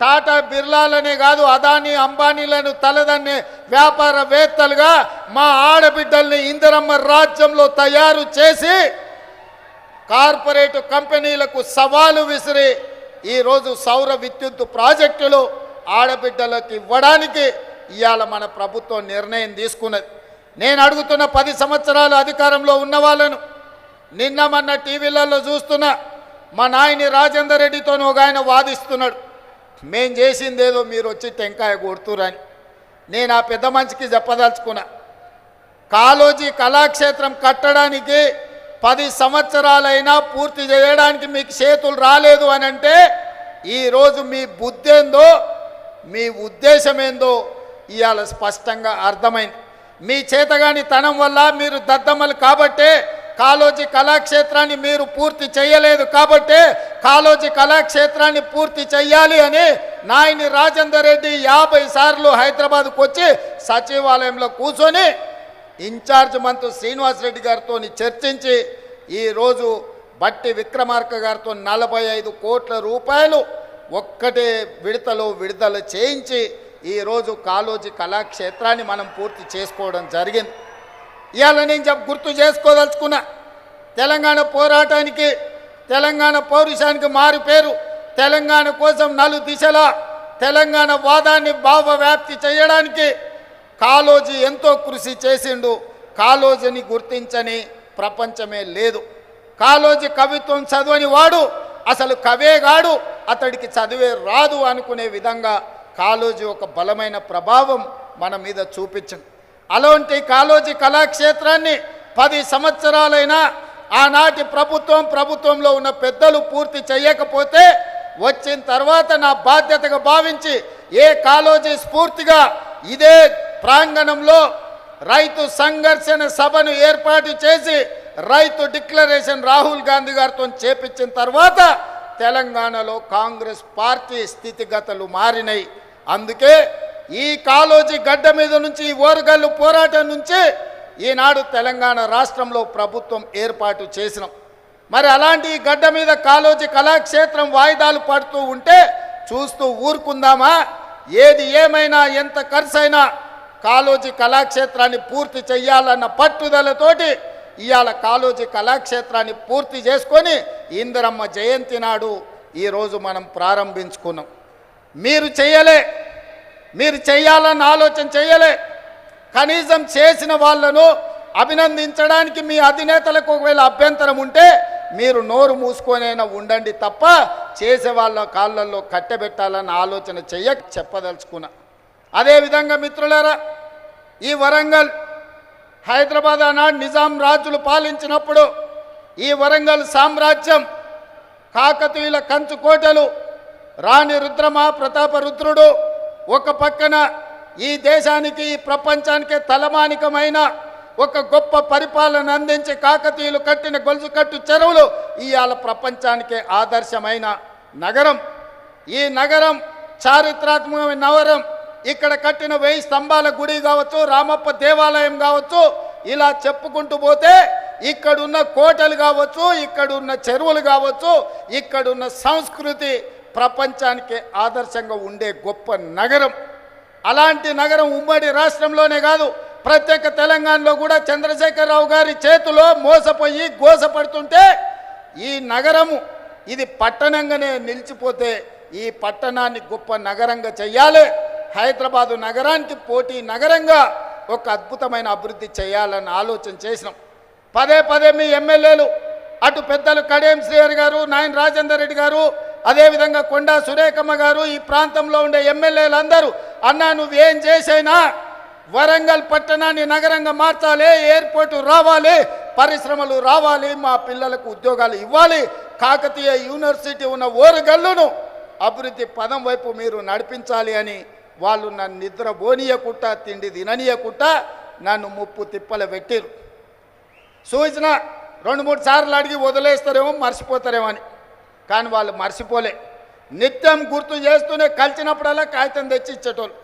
టాటా బిర్లాలనే కాదు అదానీ అంబానీలను తలదన్నే వ్యాపారవేత్తలుగా మా ఆడబిడ్డల్ని ఇందిరమ్మ రాజ్యంలో తయారు చేసి కార్పొరేట్ కంపెనీలకు సవాలు విసిరి ఈరోజు సౌర విద్యుత్ ప్రాజెక్టులు ఆడబిడ్డలకు ఇవ్వడానికి ఇవాళ మన ప్రభుత్వం నిర్ణయం తీసుకున్నది. నేను అడుగుతున్న పది సంవత్సరాలు అధికారంలో ఉన్న వాళ్ళను నిన్న మొన్న టీవీలలో చూస్తున్నా మా నాయని రాజేందర్ రెడ్డితో ఒక ఆయన వాదిస్తున్నాడు. మేం చేసిందేదో మీరు వచ్చి టెంకాయ కొడుతురని. నేను ఆ పెద్ద మనిషికి చెప్పదలుచుకున్నా. కాలోజీ కళాక్షేత్రం కట్టడానికి పది సంవత్సరాలైనా పూర్తి చేయడానికి మీకు చేతులు రాలేదు అని అంటే ఈరోజు మీ బుద్ధి ఏందో మీ ఉద్దేశం ఏందో ఇవాళ స్పష్టంగా అర్థమైంది. మీ చేతగాని తనం వల్ల మీరు దద్దమ్మలు కాబట్టే కాలోజీ కళాక్షేత్రాన్ని మీరు పూర్తి చేయలేదు కాబట్టి కాలోజీ కళాక్షేత్రాన్ని పూర్తి చేయాలి అని నాయని రాజేందర్ రెడ్డి యాభై సార్లు హైదరాబాద్కు వచ్చి సచివాలయంలో కూర్చొని ఇన్ఛార్జ్ మంత్రి శ్రీనివాస్ రెడ్డి గారితో చర్చించి ఈరోజు బట్టి విక్రమార్క గారితో నలభై ఐదు కోట్ల రూపాయలు ఒక్కటే విడతలో విడుదల చేయించి ఈరోజు కాలోజీ కళాక్షేత్రాన్ని మనం పూర్తి చేసుకోవడం జరిగింది. ఇవాళ నేను చెప్ప గుర్తు చేసుకోదలుచుకున్నా. తెలంగాణ పోరాటానికి తెలంగాణ పౌరుషానికి మారు పేరు తెలంగాణ కోసం నలు దిశలా తెలంగాణ వాదాన్ని భావవ్యాప్తి చేయడానికి కాలోజీ ఎంతో కృషి చేసిండు. కాలోజీని గుర్తించని ప్రపంచమే లేదు. కాలోజీ కవిత్వం చదవని వాడు అసలు కవేగాడు అతడికి చదివే రాదు అనుకునే విధంగా కాలోజీ ఒక బలమైన ప్రభావం మన మీద చూపించింది. అలాంటి కాలోజీ కళాక్షేత్రాన్ని పది సంవత్సరాలైనా ఆనాటి ప్రభుత్వం ప్రభుత్వంలో ఉన్న పెద్దలు పూర్తి చేయకపోతే వచ్చిన తర్వాత నా బాధ్యతగా భావించి ఏ కాలోజీ స్ఫూర్తిగా ఇదే ప్రాంగణంలో రైతు సంఘర్షణ సభను ఏర్పాటు చేసి రైతు డిక్లరేషన్ రాహుల్ గాంధీ గారితో చేపించిన తర్వాత తెలంగాణలో కాంగ్రెస్ పార్టీ స్థితిగతులు మారినాయి. అందుకే ఈ కాలోజీ గడ్డ మీద నుంచి ఈ ఓరుగల్లు పోరాటం నుంచి ఈనాడు తెలంగాణ రాష్ట్రంలో ప్రభుత్వం ఏర్పాటు చేసినాం. మరి అలాంటి ఈ గడ్డ మీద కాలోజీ కళాక్షేత్రం వాయిదాలు పడుతూ ఉంటే చూస్తూ ఊరుకుందామా? ఏది ఏమైనా ఎంత ఖర్చైనా కాలోజీ కళాక్షేత్రాన్ని పూర్తి చెయ్యాలన్న పట్టుదలతోటి ఇవాళ కాలోజీ కళాక్షేత్రాన్ని పూర్తి చేసుకొని ఇందిరమ్మ జయంతి నాడు ఈరోజు మనం ప్రారంభించుకున్నాం. మీరు చేయలే. మీరు చేయాలని ఆలోచన చేయలే. కనీసం చేసిన వాళ్ళను అభినందించడానికి మీ అధినేతలకు ఒకవేళ అభ్యంతరం ఉంటే మీరు నోరు మూసుకొనైనా ఉండండి తప్ప చేసే వాళ్ళ కాళ్ళల్లో కట్టెబెట్టాలన్న ఆలోచన చెయ్య చెప్పదలుచుకున్నా. అదేవిధంగా మిత్రులారా ఈ వరంగల్ హైదరాబాద్ ఆనాడు నిజాం రాజులు పాలించినప్పుడు ఈ వరంగల్ సామ్రాజ్యం కాకతీయుల కంచుకోటలు రాణి రుద్రమ ప్రతాప రుద్రుడు ఒక పక్కన ఈ దేశానికి ఈ ప్రపంచానికి తలమానికమైన ఒక గొప్ప పరిపాలన అందించి కాకతీయులు కట్టిన గొలుసు కట్టు చెరువులు ఇవాళ ప్రపంచానికి ఆదర్శమైన నగరం. ఈ నగరం చారిత్రాత్మకమైన నగరం. ఇక్కడ కట్టిన వెయ్యి స్తంభాల గుడి కావచ్చు రామప్ప దేవాలయం కావచ్చు ఇలా చెప్పుకుంటూ పోతే ఇక్కడున్న కోటలు కావచ్చు ఇక్కడున్న చెరువులు కావచ్చు ఇక్కడున్న సంస్కృతి ప్రపంచానికి ఆదర్శంగా ఉండే గొప్ప నగరం. అలాంటి నగరం ఉమ్మడి రాష్ట్రంలోనే కాదు ప్రత్యేక తెలంగాణలో కూడా చంద్రశేఖరరావు గారి చేతిలో మోసపోయి గోసపడుతుంటే ఈ నగరము ఇది పట్టణంగానే నిలిచిపోతే ఈ పట్టణాన్ని గొప్ప నగరంగా చెయ్యాలి. హైదరాబాదు నగరానికి పోటీ నగరంగా ఒక అద్భుతమైన అభివృద్ధి చేయాలని ఆలోచన చేసినాం. పదే పదే మీ ఎమ్మెల్యేలు అటు పెద్దలు కడియం శ్రీహరి గారు నాయన రాజేందర్ రెడ్డి గారు అదేవిధంగా కొండా సురేఖమ్మ గారు ఈ ప్రాంతంలో ఉండే ఎమ్మెల్యేలందరూ అన్నా నువ్వేం చేసైనా వరంగల్ పట్టణాన్ని నగరంగా మార్చాలి ఎయిర్పోర్ట్ రావాలి పరిశ్రమలు రావాలి మా పిల్లలకు ఉద్యోగాలు ఇవ్వాలి కాకతీయ యూనివర్సిటీ ఉన్న ఓరుగల్లును అభివృద్ధి పదం వైపు మీరు నడిపించాలి అని వాళ్ళు నన్ను నిద్ర బోనియకుట్ట తిండి తిననీయకుండా నన్ను ముప్పు తిప్పలు పెట్టిరు సూచన రెండు మూడు సార్లు అడిగి వదిలేస్తారేమో మర్చిపోతారేమో అని. కానీ వాళ్ళు మర్చిపోలే. నిత్యం గుర్తు చేస్తూనే కలిసినప్పుడల్లా కాగితం తెచ్చి ఇచ్చేటోళ్ళు.